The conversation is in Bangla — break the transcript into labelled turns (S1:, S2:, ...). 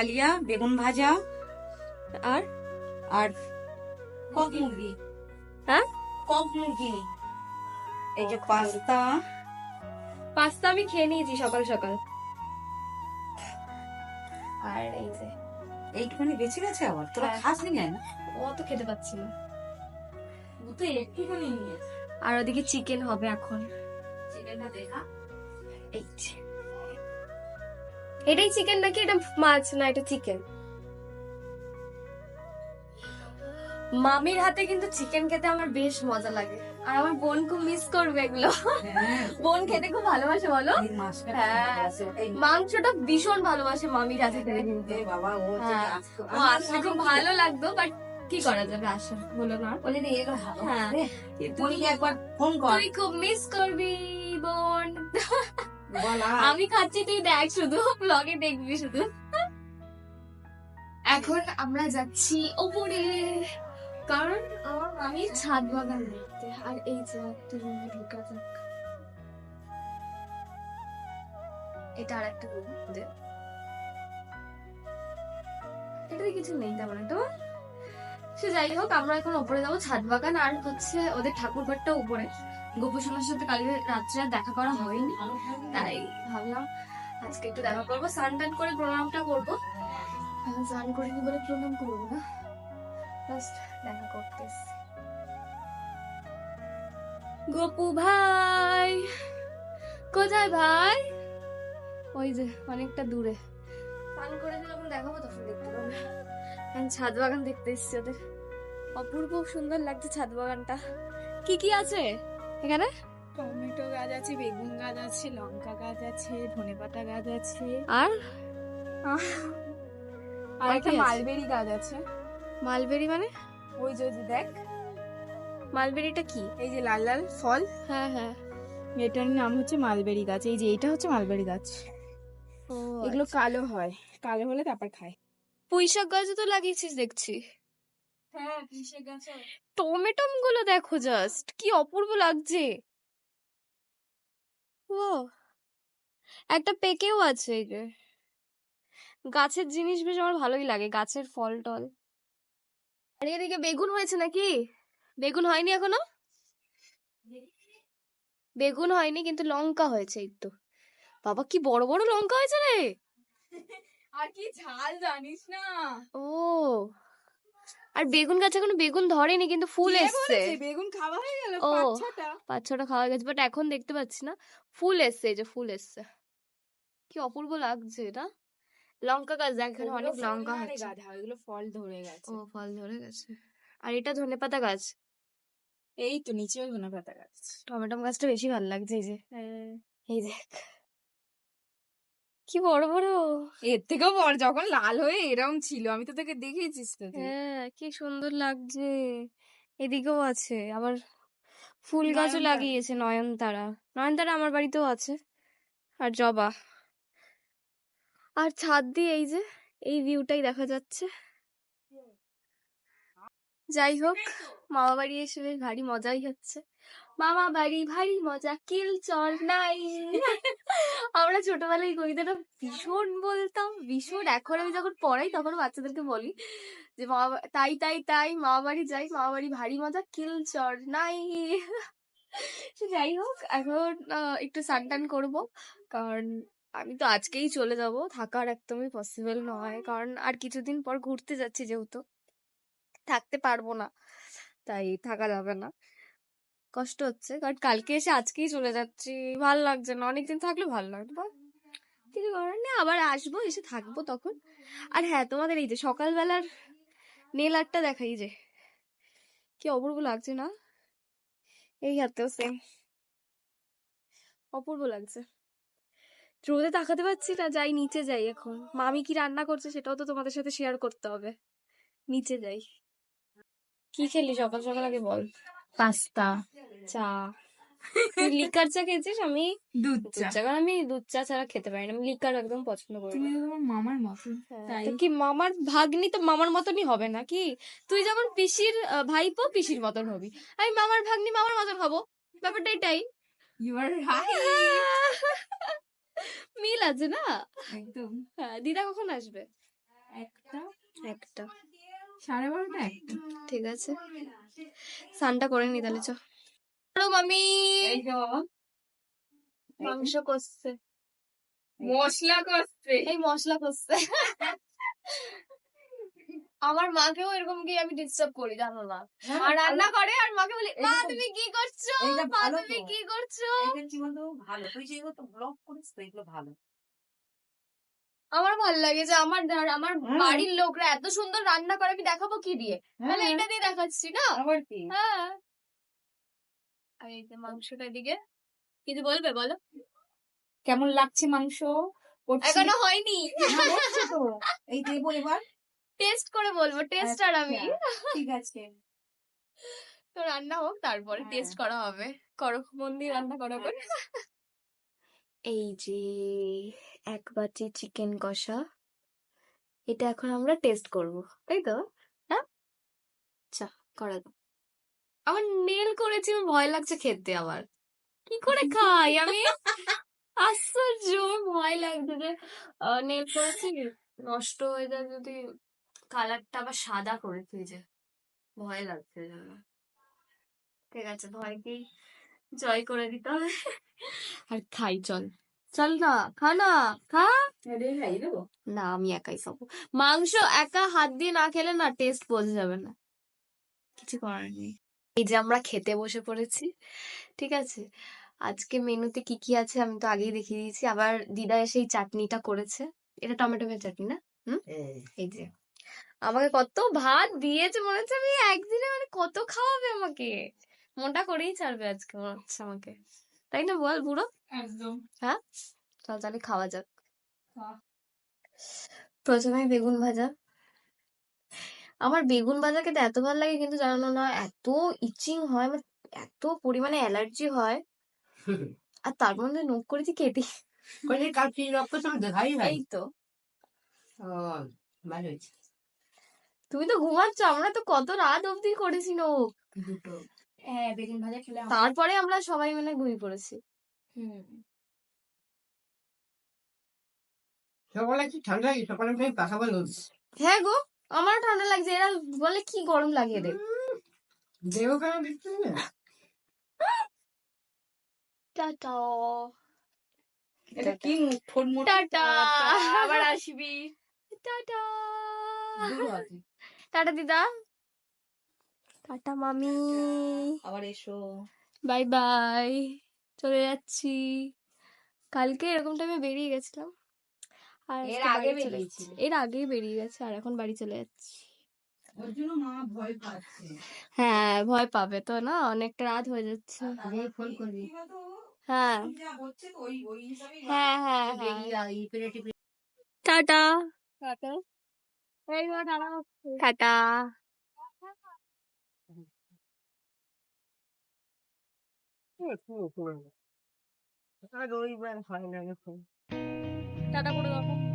S1: কালিয়া বেগুন ভাজা
S2: আর
S1: আর কক মুরগি।
S2: হ্যাঁ?
S1: কক মুরগি। এই যে পাস্তা।
S2: পাস্তা আমি খেয়ে নিয়েছি সকাল সকাল। আর এই যে
S1: এইটুখানি বেঁচে গেছে আবার? তোরা
S2: হ্যাঁ।
S1: খাস নি কেন
S2: অত খেতে পাচ্ছি না।
S1: ও তো একটুখানি নিয়েছে
S2: আর ওদিকে চিকেন হবে এখন।
S1: চিকেনটা দেখা।
S2: এই। এটাই চিকেন নাকি এটা মাছ? না এটা চিকেন মামির হাতে কিন্তু চিকেন খেতে আমার বেশ মজা লাগে। আর আমার বোন খুব মিস করবে এগুলো।
S1: হ্যাঁ।
S2: বোন খেতে খুব ভালোবাসে বলো? হ্যাঁ। মাংসটা ভীষণ ভালোবাসে মামির হাতে। খেতে কিন্তু হ্যাঁ।
S1: আজকে-
S2: আসলে খুব ভালো লাগতো বাট কি করা যাবে? আসা হলো না।
S1: বলে এগুলো
S2: হ্যাঁ।
S1: মনিকে একবার ফোন কর।
S2: তুই খুব মিস করবি বোন।
S1: বল।
S2: আমি খাচ্ছি তুই দেখ শুধু ব্লগে দেখবি শুধু। এখন আমরা যাচ্ছি ওপরে কারণ আমার মামির ছাদ বাগান দেখতে। আর এই যে একটা রুমে ঢোকা যাক। এটা আর একটা রুম এটাতে কিছু নেই তেমন একটা। সে যাই হোক, আমরা এখন ওপরে যাব ছাদ বাগান, আর হচ্ছে ওদের ঠাকুর ঘরটা উপরে। গোপসোনার সাথে কালকে রাত্রে আর দেখা করা হয়নি, তাই ভাবলাম আজকে একটু দেখা করব, স্নান টান করে প্রণামটা করব। স্নান করে কি বলে প্রণাম করব না? জাস্ট দেখা করতে এসেছি। গপু ভাই, কোথায় ভাই? ওই যে, অনেকটা দূরে। স্নান করে যখন দেখাবো তখন দেখতে পাবে। এখন ছাদ বাগান দেখতে এসছি ওদের। অপূর্ব সুন্দর লাগছে ছাদ বাগানটা। কি কি আছে এখানে?
S3: টমেটো গাছ আছে বেগুন গাছ আছে লঙ্কা গাছ আছে ধনেপাতা গাছ আছে।
S2: আর?
S3: আর একটা মালবেরি গাছ আছে।
S2: মালবেরি মানে?
S3: ওই যে ওই যে দেখ।
S2: মালবেরিটা কি?
S3: এই যে লাল লাল ফল।
S2: হ্যাঁ হ্যাঁ।
S3: এটার নাম হচ্ছে মালবেরি গাছ। এই যে এটা হচ্ছে মালবেরি গাছ। এগুলো কালো হয়। কালো হলে তারপর খায়।
S2: পুঁই শাক গাছও তো লাগিয়েছিস দেখছি।
S3: হ্যাঁ গাছ
S2: টমেটমগুলো দেখো জাস্ট কি অপূর্ব লাগছে। ও একটা পেকেও আছে গাছের জিনিস বেশ আমার ভালোই লাগে গাছের ফল টল। আর এদিকে বেগুন হয়েছে নাকি? বেগুন হয়নি এখনও? বেগুন হয়নি কিন্তু লঙ্কা হয়েছে এই তো। বাবা কি বড় বড় লঙ্কা হয়েছে রে!
S3: আর কি ঝাল জানিস না।
S2: ও আর বেগুন গাছে এখনও বেগুন ধরেনি কিন্তু ফুল
S3: কে
S2: এসছে।
S3: বলেছে? বেগুন খাওয়া হয়ে গেল
S2: ও।
S3: পাঁচ ছটা।
S2: পাঁচ ছটা খাওয়া গেছে বাট এখন দেখতে পাচ্ছি না। ফুল এসছে এই যে ফুল এসছে। কি অপূর্ব লাগছে এটা। লঙ্কা গাছ দেখ এখানে
S3: ওগুলো
S2: অনেক
S3: ফল
S2: লঙ্কা
S3: না রে
S2: হচ্ছে।
S3: গাধা, ওগুলো ফল ধরে গেছে।
S2: ও ফল ধরে গেছে। আর এটা ধনেপাতা গাছ।
S3: এই তো নিচেও ধনেপাতা গাছ।
S2: টমেটো গাছটা বেশি ভালো লাগছে এই যে। এই দেখ। কি বড় বড়?
S3: এর থেকেও বড় যখন লাল হয়ে এরম ছিল আমি তো তোকে দেখিয়েছিস তো
S2: হ্যাঁ কি সুন্দর লাগছে। এদিকেও আছে আবার ফুল গাছও। লাগিয়েছে নয়নতারা। নয়নতারা আমার বাড়িতেও আছে। আর জবা। আর ছাদ দিয়ে এই যে এই ভিউটাই দেখা যাচ্ছে। যাই হোক মামা বাড়ি এসে বেশ ভারী মজাই হচ্ছে। মামা বাড়ি ভারী মজা, কিল চল নাই। আমরা ছোটবেলায় কবিতাটা ভীষণ বলতাম, ভীষণ। এখন আমি যখন পড়াই তখন বাচ্চাদেরকে বলি যে বা- তাই তাই তাই মামা বাড়ি যাই মামা বাড়ি ভারী মজা, কিল চর নাই। যাই হোক, এখন একটু স্নান টান করব। কারণ আমি তো আজকেই চলে যাব, থাকার একদমই পসিবল নয়। কারণ আর কিছুদিন পর ঘুরতে যাচ্ছি যেহেতু, থাকতে পারব না। তাই থাকা যাবে না। কষ্ট হচ্ছে। কারণ কালকে এসে আজকেই চলে যাচ্ছি। ভালো লাগছে না। অনেকদিন থাকলে ভালো লাগতো। বাট কিছু করার নেই। আবার আসব, এসে থাকব তখন। আর হ্যাঁ তোমাদের এই যে সকালবেলার নেল আর্টটা দেখাই যে, কি অপূর্ব লাগছে না? এই হাতেও সেম অপূর্ব লাগছে। রোদে তাকাতে পারছি না। যাই, নিচে যাই এখন। মামি কি রান্না করছে সেটাও তো তোমাদের সাথে শেয়ার করতে হবে। নিচে যাই। কি খেলি? সকাল সকাল আগে বল।
S3: পাস্তা
S2: চা। লিকার চা খেয়েছিস? আমি
S3: দুধ
S2: চা। কারণ আমি দুধ চা ছাড়া খেতে পারি না। আমি লিকার একদম পছন্দ করি
S3: তুমি তোমার মামার মতো
S2: হ্যাঁ, কি মামার ভাগ্নি তো মামার মতনই হবে নাকি? তুই যেমন পিসির ভাইপো পিসির মতন হবি। আমি মামার ভাগ্নি মামার মতন হব। ব্যাপারটা এটাই
S3: ইউ আর রাইট
S2: মিল আছে না?
S3: একদম।
S2: হ্যাঁ দিদা কখন আসবে?
S3: একটা।
S2: একটা।
S3: সাড়ে বারোটা একটা।
S2: ঠিক আছে। স্নানটা করে নি তাহলে চ মামি। মাংস কষছে।
S3: মশলা করছে
S2: এই মশলা কষছে। আমার মাকেও এরকম কি আমি ডিস্টার্ব করি জানো না? আর রান্না করে আর মাকে বলি মা তুমি কি করছ? মা তুমি কি করছ?
S1: এটা কি বলতো ভালো। তুই যেগুলো তো ব্লগ করিস তো এগুলো ভালো।
S2: আমার ভালো লাগে যে আমার ধর- আমার বাড়ির লোকরা এত সুন্দর রান্না করে আমি দেখাবো কি দিয়ে? তাহলে
S1: হ্যাঁ,
S2: এটা দিয়ে দেখাচ্ছি না?
S1: আবার কি?
S2: হ্যাঁ। আর এই যে মাংসটা দিকে কিছু বলবে বলো?
S3: কেমন লাগছে মাংস।
S2: এখনও হয়নি।
S1: তো। এই দেবো এবার।
S2: টেস্ট করে বলব টেস্টার আমি।
S1: আচ্ছা, ঠিক আছে।
S2: তো রান্না হোক তারপরে
S1: হ্যাঁ।
S2: টেস্ট করা হবে। করো মন্দির রান্না করা করে এই যে এক বাটি চিকেন কষা, এটা এখন আমরা টেস্ট করব, তাই তো? হ্যাঁ আচ্ছা করা আমার নেল করেছি, আমার ভয় লাগছে খেতে আবার। কি করে খাই আমি? আশ্চর্য ভয় লাগছে যে নেল করেছি, নষ্ট হয়ে যায় যদি কালারটা আবার সাদা করেছি যে, ভয় লাগছে ঠিক আছে ভয়কেই জয় করে দিতে হবে। আর খাই চল। চল না খা না খা।
S1: খাই দেবো?
S2: না আমি একাই খাব। মাংস একা হাত দিয়ে না খেলে না টেস্ট বোঝা যাবে না। কিছু করার নেই। এই যে আমরা খেতে বসে পড়েছি ঠিক আছে? আজকে মেনুতে কি কি আছে আমি তো আগেই দেখিয়ে দিয়েছি। আবার দিদা এসে এই চাটনিটা করেছে। এটা টমেটো চাটনি না? এই যে। আমাকে কত ভাত দিয়েছে মনে হচ্ছে আমি একদিনে মানে কত খাওয়াবে আমাকে? মোটা করেই ছাড়বে আজকে মনে হচ্ছে আমাকে। তাই না বল বুড়ো?
S3: একদম।
S2: হ্যাঁ? চল তাহলে খাওয়া যাক। প্রথমে বেগুন ভাজা। আমার বেগুন ভাজা খেতে এত ভালো লাগে কিন্তু জানো না এত ইচিং হয় আমার এত পরিমাণে অ্যালার্জি হয়। আর তার মধ্যে নোখ করেছি কেটে এই তো। তুমি তো ঘুমাচ্ছ আমরা তো কত রাত অবধি করেছি নোখ।
S3: হ্যাঁ বেগুন ভাজা খেলে
S2: তারপরে আমরা সবাই মিলে ঘুমিয়ে পড়েছি।
S3: হুম।
S1: সকালে কি ঠান্ডা লাগে? সকালে আমি পাখা বন্ধ
S2: হ্যাঁ গো আমার ঠান্ডা লাগছে। এরা বলে কি গরম লাগিয়ে
S1: কেন না?
S2: টাটা।
S3: এটা কি ঠোঁট মোটা
S2: টাটা।
S3: আবার আসবি।
S2: টাটা। টাটা দিদা। টাটা মামি।
S3: আবার এসো।
S2: Bye bye. চলে যাচ্ছি। কালকে এরকম টাইমে বেরিয়ে গেছিলাম। আর
S3: এর আগে?
S2: যাচ্ছি। এর আগেই বেরিয়ে গেছে আর এখন বাড়ি চলে যাচ্ছি।
S1: ওর জন্য মা ভয় পাচ্ছে।
S2: হ্যাঁ ভয় পাবে তো না? অনেকটা রাত হয়ে যাচ্ছে।
S1: ফোন করবি।
S2: হ্যাঁ।
S1: যা হচ্ছে তো ওই ওই হিসাবেই
S2: হ্যাঁ হ্যাঁ হ্যাঁ। টাটা।
S3: টাটা।
S2: টাটা।
S1: আর ওইবার হয় না এখন
S2: টাটা করে দেখো